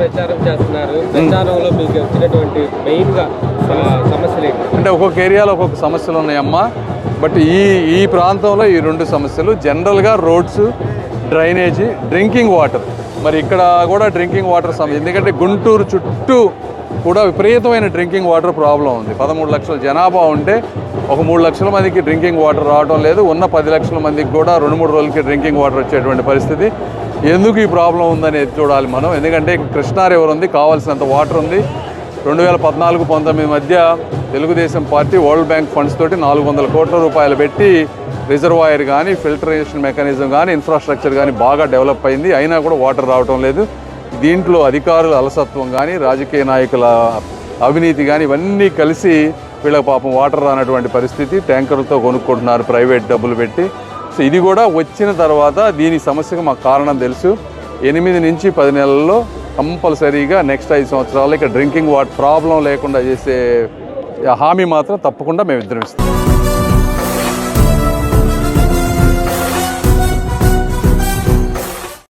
ప్రచారం చేస్తున్నారు. ప్రచారంలో మీకు వచ్చినటువంటి మెయిన్గా సమస్యలు అంటే ఒక్కొక్క ఏరియాలో ఒక్కొక్క సమస్యలు ఉన్నాయమ్మా. బట్ ఈ ఈ ప్రాంతంలో ఈ రెండు సమస్యలు జనరల్గా రోడ్స్ డ్రైనేజీ డ్రింకింగ్ వాటర్. మరి ఇక్కడ కూడా డ్రింకింగ్ వాటర్ సమస్య ఎందుకంటే గుంటూరు చుట్టూ కూడా విపరీతమైన డ్రింకింగ్ వాటర్ ప్రాబ్లం ఉంది. పదమూడు లక్షల జనాభా ఉంటే ఒక మూడు లక్షల మందికి డ్రింకింగ్ వాటర్ రావడం లేదు. ఉన్న పది లక్షల మందికి కూడా రెండు మూడు రోజులకి డ్రింకింగ్ వాటర్ వచ్చేటువంటి పరిస్థితి. ఎందుకు ఈ ప్రాబ్లం ఉందనేది చూడాలి మనం. ఎందుకంటే కృష్ణా రివర్ ఉంది? కావాల్సినంత వాటర్ ఉంది. రెండు వేల పద్నాలుగు పంతొమ్మిది మధ్య Telugu Desam party world bank funds తోటి నాలుగు వందల కోట్ల రూపాయలు పెట్టి రిజర్వాయర్ కానీ ఫిల్టరేషన్ మెకానిజం కానీ ఇన్ఫ్రాస్ట్రక్చర్ కానీ బాగా డెవలప్ అయింది. అయినా కూడా వాటర్ రావటం లేదు. దీంట్లో అధికారుల అలసత్వం కానీ రాజకీయ నాయకుల అవినీతి కానీ ఇవన్నీ కలిసి వీళ్ళకి పాపం వాటర్ రానటువంటి పరిస్థితి. ట్యాంకర్లతో కొనుక్కుంటున్నారు ప్రైవేట్ డబ్బులు పెట్టి. సో ఇది కూడా వచ్చిన తర్వాత దీని సమస్యకు మాకు కారణం తెలుసు. ఎనిమిది నుంచి పది నెలల్లో కంపల్సరీగా నెక్స్ట్ ఐదు సంవత్సరాలు ఇక్కడ డ్రింకింగ్ వాటర్ ప్రాబ్లం లేకుండా చేసే హామీ మాత్రం తప్పకుండా మేము ఇద్దరం ఇస్తాం.